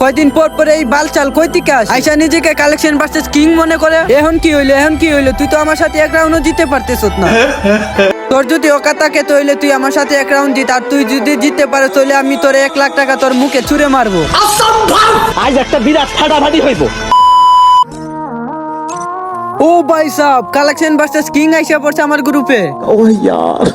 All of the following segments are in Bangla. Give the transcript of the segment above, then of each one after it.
কয়দিন পর পরে এই বাল চাল কই থেকে আস? আইসা নিজেকে কালেকশন ভার্সেস কিং মনে করে। এখন কি হইল এখন কি হইল? তুই তো আমার সাথে এক রাউন্ডও জিতে পারতেছ না। তোর যদি ওকা থাকে তাহলে তুই আমার সাথে এক রাউন্ড জিত আর তুই যদি জিততে পারে তাহলে আমি তোর এক লাখ টাকা তোর মুখে ছুঁড়ে মারবো। আজ একটা বিরাট ফাটাফাটি হইব। ও ভাই সাহ কালেকশন ভার্সেস কিং আইসা পড়ছে আমার গ্রুপে ও ইয়ার।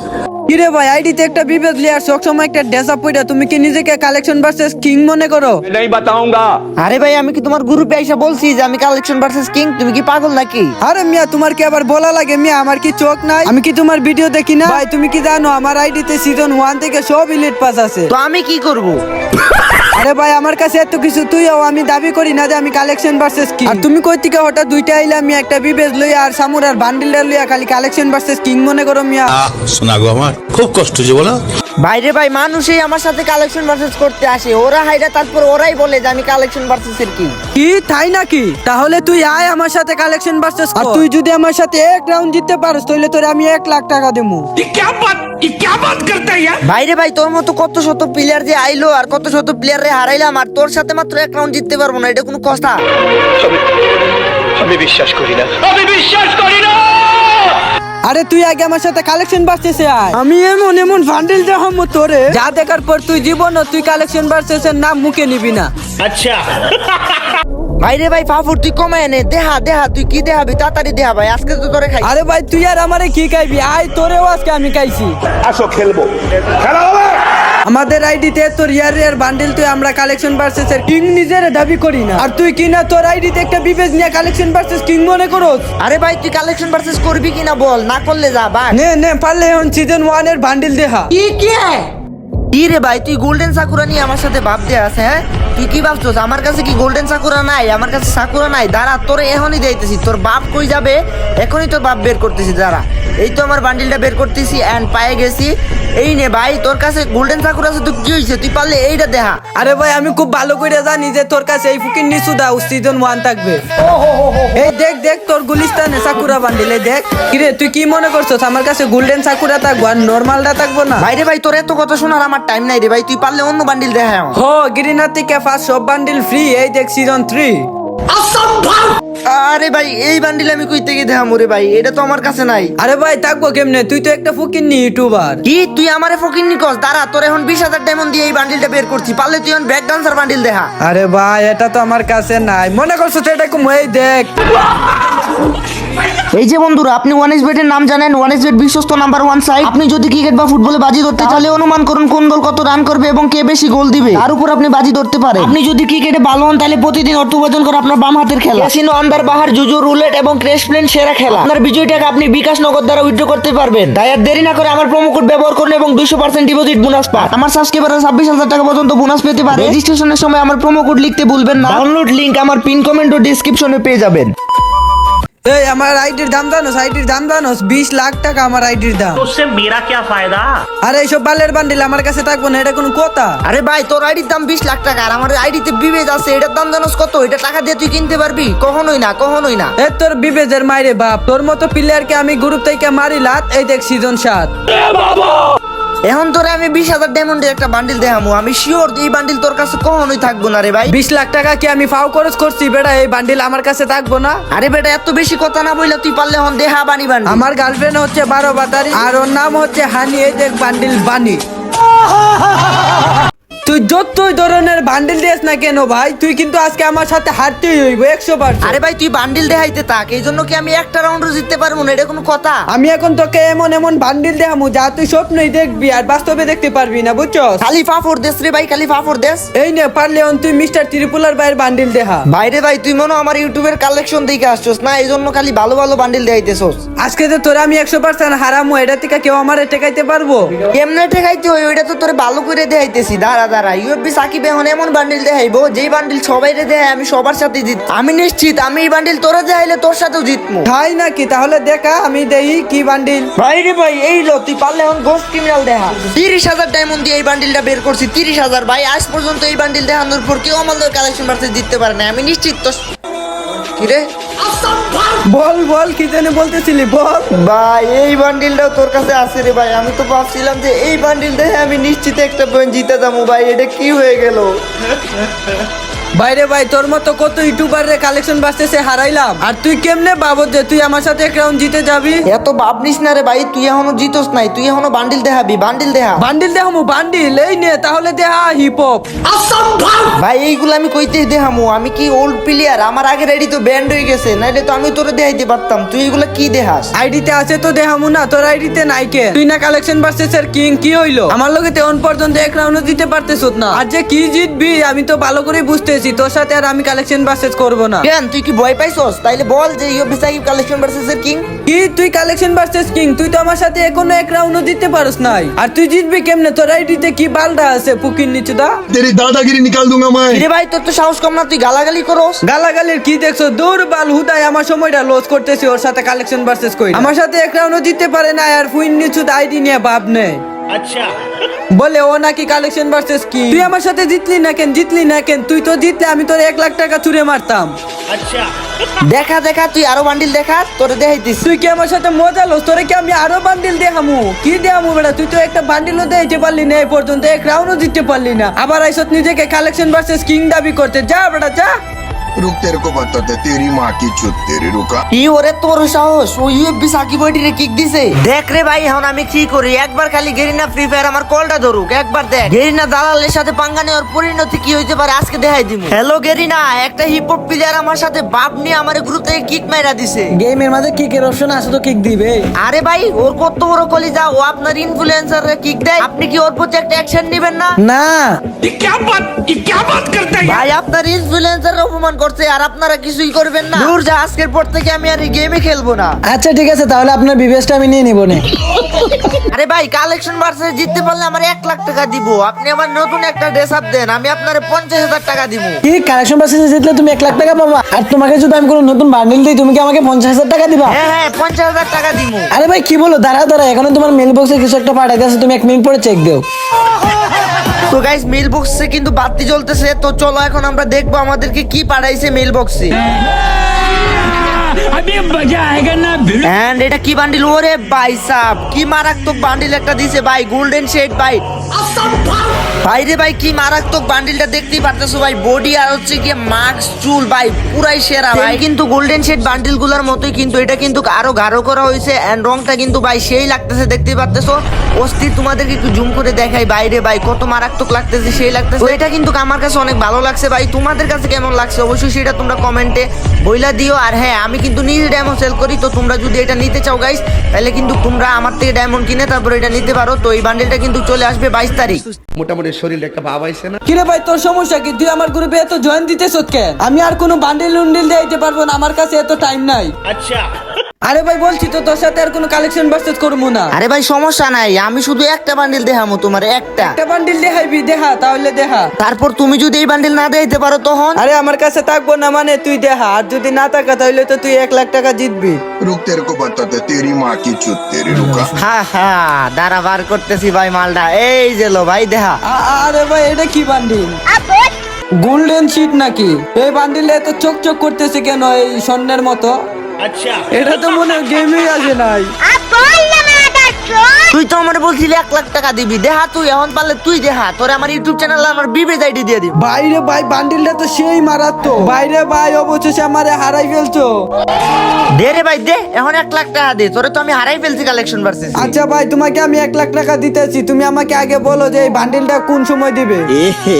কিরে ভাই আইডিতে একটা বিভেদ লিয়ার সবসময় একটা ডেসা পইরা তুমি কি নিজেকে কালেকশন ভার্সেস কিং মনে করো नहीं बताऊंगा আরে ভাই আমি কি তোমার গ্রুপে এসে বলছি যে আমি কালেকশন ভার্সেস কিং তুমি কি পাগল নাকি আরে মিয়া তোমার কি আবার বলা লাগে মিয়া আমার কি চোখ নাই আমি কি তোমার ভিডিও দেখি না ভাই তুমি কি জানো আমার আইডিতে সিজন ওয়ান থেকে সব ইলিট পাস আছে তো আমি কি করব আরে ভাই আমার কাছে এত কিছু তুইও আমি দাবি করি না যে আমি কালেকশন ভার্সেস কিং আর তুমি কই থেকে হঠাৎ দুইটা আইলা আমি একটা বিবেজ লইয়া আর সামুর আর বান্ডিলটা লইয়া খালি কালেকশন ভার্সেস কিং মনে করো মিয়া আহ শোনা গো আমার খুব কষ্ট যে বলো। বাইরে ভাই মানুষই আমার সাথে কালেকশন ভার্সেস করতে আসে। ওরা হাইরা তারপর ওরাই বলে যে আমি কালেকশন ভার্সেস এর কিং? কি? তাই নাকি? তাহলে তুই আয় আমার সাথে কালেকশন ভার্সেস আর তুই যদি আমার সাথে এক রাউন্ড জিততে পারস তাহলে তোরে আমি এক লাখ টাকা দেবো। বাইরে ভাই তোর মতো কত শত প্লেয়ার যে আইলো আর কত শত প্লেয়ার রে হারাইলাম আর তোর সাথে মাত্র এক রাউন্ড জিততে পারব না এটা কোনো কথা। আমি বিশ্বাস করি না। আমি বিশ্বাস করি না! আরে তুই আগে আমার সাথে কালেকশন বাড়তেছে আয়। আমি এমন এমন বান্ডিল দেখাম তোরে। যা দেখার পর তুই জীবন তুই কালেকশন বাড়তেছে নাম মুখে নিবি না। আচ্ছা। ভাই ফাফুর তুই কমায় নে। দেহা দেহা তুই কি দেহাবি? তাড়াতাড়ি দেহা ভাই আজকে তো তোরে খাই আরে ভাই তুই আর আমারে কি খাইবি? আয় তোরেও আজকে আমি খাইছি। আসো খেলব। খেলা হবে! আমাদের আইডিতে তোর ইয়ার ইয়ার বান্ডিল তুই আমরা কালেকশন ভার্সেস এর কিং নিজের দাবি করি না। আর তুই কিনা তোর আইডিতে একটা বিবেজ নিয়ে কালেকশন ভার্সেস কিং মনে করস? আরে ভাই তুই কালেকশন ভার্সেস করবি কিনা বল না করলে যা ভাই নে নে পারলে এখন সিজন ওয়ানের বান্ডেল দেখা। কি রে ভাই তুই গোল্ডেন সাকুরা নিয়ে আমার সাথে ভাব দিয়ে আছে হ্যাঁ? তুই কি ভাবছস? আমার কাছে কি গোল্ডেন সাকুরা নাই? আমার কাছে সাকুরা নাই? দাঁড়া তোর এখনই দিতেছি তোর বাপ কই যাবে? এখনই তোর বাপ বের করতেছি দাঁড়া। এই তো আমার বান্ডিলটা বের করতেছি এন্ড পায়ে গেছি। এই নে ভাই তোর কাছে গোল্ডেন সাকুরা আছে তুই কি হয়েছে তুই পারলে এইটা দেখা আরে ভাই আমি খুব ভালো করে জানি যে তোর কাছে এই ফুকিন নিচু দাও সিজন ওয়ান থাকবে এই দেখ দেখ তোর গুলিস্তানে সাকুরা বান্ডিলে দেখ। কিরে তুই কি মনে করছস? আমার কাছে গোল্ডেন সাকুরা থাকব আর নর্মালটা থাকব না? ভাইরে ভাই তোর এত কথা শোনার আমার টাইম নাই রে ভাই। তুই পারলে অন্য বান্ডিল দেখা। হো গিরিনার থেকে ফার্স্ট সব বান্ডিল ফ্রি এই দেখ সিজন থ্রি আরে ভাই এই বান্ডিল আমি কই থেকে দেখামু রে ভাই? এটা তো আমার কাছে নাই। আরে ভাই থাকব কেমনে? তুই তো একটা ফুকিন নি ইউটিউবার কি? তুই আমারে ফকির নিকস দাঁড়া তোর এখন বিশ হাজার ডায়মন্ড দিয়ে এই বান্ডিলটা বের করছি। পারলে তুই এখন ব্যাক ডান্সার বান্ডিল দেখা। আরে ভাই এটা তো আমার কাছে নাই। মনে করছ তো এটা কম? এই দেখ। এই যে বন্ধুরা, আপনি ওয়ান এস বেটের নাম জানেন ওয়ান এস বেট বিশ্বস্ত নাম্বার ওয়ান সাইট আপনি যদি ক্রিকেট বা ফুটবলে বাজি ধরতে চাইলে অনুমান করুন কোন দল কত রান করবে এবং কে বেশি গোল দিবে। তার উপর আপনি বাজি ধরতে পারেন। আপনি যদি ক্রিকেটে ভালো হন তাহলে প্রতিদিন অর্থ উপার্জন করে আপনার বাম হাতের খেলা। ক্যাসিনো আন্দার বাহার, জুজু রুলেট এবং ক্রেশ প্লেন সেরা খেলা। আপনার বিজয় টাকা আপনি বিকাশ নগদ দ্বারা উইথড্র করতে পারবেন। তাই আর দেরি না করে আমার প্রোমো কোড ব্যবহার করুন এবং দুইশো পার্সেন্ট ডিপোজিট বোনাস পান। আমার সাবস্ক্রাইবার ছাব্বিশ হাজার টাকা পর্যন্ত বোনাস পেতে পারে রেজিস্ট্রেশনের সময় আমার প্রোমো কোড লিখতে ভুলবেন না। ডাউনলোড লিংক আমার পিন কমেন্ট ও ডিসক্রিপশনে পেয়ে যাবেন। এই আমার আইডির দাম জানোস আইডির দাম জানোস বিশ লাখ টাকা আমার আইডির দাম उससे मेरा क्या फायदा আর এইসব বালের বান্ডিল আমার কাছে থাকবো না এটা কোনো কথা আরে ভাই তোর আইডির দাম বিশ লাখ টাকা আর আমার আইডিতে বিবেজ আছে এটার দাম জানোস কত এটা টাকা দিয়ে তুই কিনতে পারবি কখনোই না কখনোই না এ তোর বিবেজের মাইরে বাপ তোর মতো প্লেয়ারকে আমি গ্রুপ থেকে মারি লাত এই দেখ সিজন সাত এখন তোরে আমি বিশ হাজার ডায়মন্ডের একটা বান্ডিল দেখামু। আমি শিওর এই বান্ডিল তোর কাছে কখনোই থাকব না রে ভাই। বিশ লাখ টাকা কি আমি ফাও খরচ করছি? বেটা এই বান্ডিল আমার কাছে থাকব না? আরে বেটা এত বেশি কথা না বললে তুই পারলে হন দেহা বানি বানি আমার গার্লফ্রেন্ড হচ্ছে বারো বাতারি আর ওর নাম হচ্ছে হানি এই দেখ বান্ডিল বানি তুই যতই ধরনের বান্ডিল দিস না কেন ভাই তুই কিন্তু আজকে আমার সাথে হারতেই হইব একশো আরে ভাই তুই বান্ডিল দেখাইতে থাক এই জন্য কি আমি একটা রাউন্ডও জিততে পারব না? এটা কোনো কথা? আমি এখন তোকে এমন এমন বান্ডিল দেখামু যা তুই স্বপ্নই দেখবি আর বাস্তবে দেখতে পারবি না বুঝছ? খালি ফাফর দেশ রে ভাই খালি ফাফর দেশ এই নে পারলে অন তুই মিস্টার ত্রিপুলার ভাইয়ের বান্ডিল দেখা। বাইরে ভাই তুই মনে আমার ইউটিউবের কালেকশন দেখে আসছস না? এই জন্য খালি ভালো ভালো বান্ডিল দেখাইতেছস। আজকে তো তোরা আমি একশো পার্সেন্ট হারামো এটা থেকে কেউ আমারে টেকাইতে পারব? কেমনে ঠেকাইতে হয়? ওইটা তো তোরে ভালো করে দেখাইতেছি দাঁড়া দাঁড়া। ইউএফবি সাকিব এখন এমন বান্ডিল দেখাইবো যেই বান্ডিল সবাই রে দেখাই আমি সবার সাথে জিত আমি নিশ্চিত আমি এই বান্ডিল তোরা দেখাইলে তোর সাথেও জিতমু। তাই নাকি? তাহলে দেখা আমি দেই কি বান্ডিল। ভাই রে ভাই এই লো তুই পারলে এখন গোস্ট ক্রিমিনাল দেখা। তিরিশ হাজার ডায়মন্ড দিয়ে এই বান্ডিলটা বের করছি তিরিশ হাজার। ভাই আজ পর্যন্ত এই বান্ডিল দেখানোর পর কেউ আমাদের কালেকশন বাড়তে জিততে পারে না আমি নিশ্চিত তো কিরে? বল বল, কি জানি বলতেছিলি, বল। ভাই, এই বান্ডিলটাও তোর কাছে আছে রে ভাই। আমি তো ভাবছিলাম যে এই বান্ডিল দেখে আমি নিশ্চিত একটা জিতে যাব। ভাই, এটা কি হয়ে গেল? বাইরে ভাই তোর মতো কত ইউটিউবারের কালেকশন বাঁচতেছে হারাইলাম। আর তুই কেমনে বাবদ যে তুই আমার সাথে এক রাউন্ড জিতে যাবি? এত ভাব নিস না রে ভাই তুই এখনও জিতস নাই তুই এখনও বান্ডিল দেখাবি বান্ডিল দেখা। বান্ডিল দেহামু বান্ডিল এই নে তাহলে দেহা হিপ হপ ভাই এইগুলো আমি কইতেই দেখামু আমি কি ওল্ড প্লেয়ার আমার আগে রেডি তো ব্যান্ড হয়ে গেছে নাইলে তো আমি তোরে দেখাইতে পারতাম। তুই এগুলো কি দেখাস? আইডিতে আছে তো দেহামু না তোর আইডিতে নাই কে? তুই না কালেকশন ভার্সেসের কিং কি হইল? আমার লগে তেমন পর্যন্ত এক রাউন্ডও দিতে পারতেছ না। আর যে কি জিতবি আমি তো ভালো করে পেয়েছি তোর সাথে আর আমি কালেকশন ভার্সেস করব না। কেন তুই কি ভয় পাইছস? তাইলে বল যে ইউ বিসাই কালেকশন ভার্সেস এর কিং কি? তুই কালেকশন ভার্সেস কিং তুই তো আমার সাথে এখনও এক রাউন্ডও দিতে পারস নাই। আর তুই জিতবি কেমনে? তোর আইডিতে কি বালটা আছে পুকির নিচে দা? তেরি দাদাগিরি নিকাল দুঙ্গা মাই রে ভাই তোর তো সাহস কম না তুই গালাগালি করস? গালাগালির কি দেখছ? দূর বাল হুদাই আমার সময়টা লস করতেছি ওর সাথে কালেকশন ভার্সেস কই আমার সাথে এক রাউন্ডও দিতে পারে না আর ফুইন নিচু আইডি নিয়ে ভাব নেই আচ্ছা। বলে ও নাকি কালেকশন ভার্সেস কি? তুই আমার সাথে জিতলি না কেন? জিতলি না কেন? তুই তো জিতলে আমি তোর এক লাখ টাকা চুরে মারতাম। আচ্ছা। দেখা দেখা তুই আরও বান্ডিল দেখা তোরে দেখাইতিস তুই কি আমার সাথে মজা লোস? তোরে কি আমি আরও বান্ডিল দেখামু? কি দেখামু বেটা? তুই তো একটা বান্ডিলও দেখাইতে পারলি না এই পর্যন্ত এক রাউন্ডও জিততে পারলি না। আবার আইসত নিজেকে কালেকশন ভার্সেস কিং দাবি করতে। যা বেটা যা। रुक तेरे को बताते तेरी माँ की चुत तेरी रुका ই ওরে তোর সাহস ও ইউএফবি সাকিব ওইটিরে কিক দিছে দেখ রে ভাই এখন আমি কি করি একবার খালি গেরিনা ফ্রি ফায়ার আমার কলটা ধরুক একবার দেখ গেরিনা দালালের সাথে পাঙ্গা নেওয়ার পরিণতি কি হইতে পারে আজকে দেখাই দিমু হ্যালো গেরিনা একটা হিপ হপ প্লেয়ার আমার সাথে বাপ নিয়ে আমার গ্রুপ থেকে কিক মাইরা দিছে গেমের মাঝে কিকের অপশন আছে তো কিক দিবে আরে ভাই ওর কত বড় কলিজা ও আপনার ইনফ্লুয়েন্সার কিক দেয় আপনি কি ওর প্রতি একটা অ্যাকশন নেবেন না না ভাই আপনার ইনফ্লুয়েন্সার অপমান করছে আর আপনারা কিছুই করবেন না। দূর যা আজকের পর থেকে আমি আর এই গেমে খেলব না। আচ্ছা ঠিক আছে তাহলে আপনার বিবেশটা আমি নিয়ে নিবো না। আরে ভাই কালেকশন ভার্সেস জিততে পারলে আমার এক লাখ টাকা দিব। আপনি আমার নতুন একটা ড্রেস আপ দেন আমি আপনার পঞ্চাশ হাজার টাকা দিব। কি কালেকশন ভার্সেসে জিতলে তুমি এক লাখ টাকা পাবা? আর তোমাকে যদি আমি কোনো নতুন বান্ডিল দিই তুমি কি আমাকে পঞ্চাশ হাজার টাকা দিবা? হ্যাঁ হ্যাঁ পঞ্চাশ হাজার টাকা দিব। আরে ভাই কি বলো? দাঁড়া দাঁড়া এখনও তোমার মেল বক্সে কিছু একটা পাঠাইতে আছে তুমি এক মিনিট পরে চেক দিও। তো গাইস মেল বক্সে কিন্তু বাতি জ্বলতেছে তো চলো এখন আমরা দেখব আমাদেরকে কি পাঠাইছে মেল বক্সে এন্ড এটা কি বান্ডিল ওরে ভাই সাব কি মারাত্মক বান্ডিল একটা দিছে ভাই গোল্ডেন শেড ভাই। ভাই রে ভাই কি মারাত্মক বান্ডিলটা দেখতেই পারতেছো ভাই। বডি আর হচ্ছে কি মাস্ক চুল ভাই পুরাই সেরা ভাই। কিন্তু গোল্ডেন শেড বান্ডিলগুলার মতোই কিন্তু এটা কিন্তু আরও গাঢ় করা হয়েছে এন্ড রংটা কিন্তু ভাই সেই লাগতেছে দেখতেই পারতেছো। অস্থির তোমাদেরকে একটু জুম করে দেখাই বাইরে ভাই কত মারাত্মক লাগতেছে সেই লাগতেছে। এটা কিন্তু আমার কাছে অনেক ভালো লাগছে ভাই। তোমাদের কাছে কেমন লাগছে অবশ্যই সেটা তোমরা কমেন্টে বইলা দিও। আর হ্যাঁ আমি কিন্তু নিজে ডায়মন্ড সেল করি তো তোমরা যদি এটা নিতে চাও গাইস তাহলে কিন্তু তোমরা আমার থেকে ডায়মন্ড কিনে তারপর এটা নিতে পারো। তো এই বান্ডিলটা কিন্তু চলে আসবে বাইশ তারিখ। মোটামুটি আমাদের শরীরে একটা ভাব আইছে না? কিরে ভাই তোর সমস্যা কি? তুই আমার গ্রুপে এত জয়েন দিতেছ কেন? আমি আর কোনো বান্ডিল উন্ডিল দিতে পারব না আমার কাছে এত টাইম নাই। আচ্ছা। আরে ভাই বলছি তো তোর সাথে আর কোনো কালেকশন ভার্সেস করবো না আরে ভাই সমস্যা নাই আমি শুধু একটা বান্ডেল দেখামো তোমার একটা একটা বান্ডিল দেখাইবি দেখা তাহলে দেখা তারপর তুমি যদি এই বান্ডেল না দিতে পারো তখন আরে আমার কাছে থাকবো না মানে তুই দেখা আর যদি না থাকা তাহলে তো তুই এক লাখ টাকা জিতবি रुक तेरे को बताते तेरी माँ की चुत तेरी रुका হা হা দাঁড়া বার করতেছি ভাই মালটা এই যে লো ভাই দেখা আ- আরে ভাই এটা কি বান্ডিল গোল্ডেন শিট নাকি এই বান্ডিলে এত চোখ চোখ করতেছে কেন এই স্বর্ণের মতো আচ্ছা। এটা তো মনে গেমে আছে নাই। তুই তো আমার বলছিলি এক লাখ টাকা দিবি। দেখা তুই এখন পারলে তুই দেহা। তোরে আমার ইউটিউব চ্যানেল আমার বিবে আইডি দিয়ে দিবি। বাইরে ভাই বান্ডিলটা তো সেই মারাত্মক। বাইরে ভাই অবশেষে আমারে হারাই ফেলছো। দে রে ভাই দে। এখন এক লাখ টাকা দে। তোরে তো আমি হারাই ফেলছি কালেকশন ভার্সেস আচ্ছা ভাই তোমাকে আমি এক লাখ টাকা দিতেছি। তুমি আমাকে আগে বলো যে এই বান্ডিলটা কোন সময় দিবে? এ হে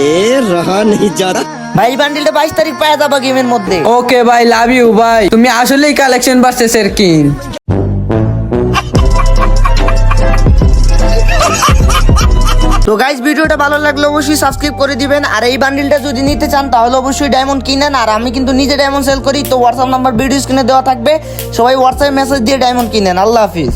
যারা ভাই এই বান্ডিলটা বাইশ তারিখ পাওয়া যাবা গেমের মধ্যে। ওকে ভাই লাভ ইউ ভাই তুমি আসলেই কালেকশন ভার্সেসের কিং তো গাইস ভিডিওটা ভালো লাগলে অবশ্যই সাবস্ক্রাইব করে দিবেন। আর এই বান্ডিলটা যদি নিতে চান তাহলে অবশ্যই ডায়মন্ড কিনেন। আর আমি কিন্তু নিজে ডায়মন্ড সেল করি তো হোয়াটসঅ্যাপ নাম্বার ভিডিও স্ক্রিনে দেওয়া থাকবে। সবাই হোয়াটসঅ্যাপে মেসেজ দিয়ে ডায়মন্ড কিনেন। আল্লাহ হাফিজ।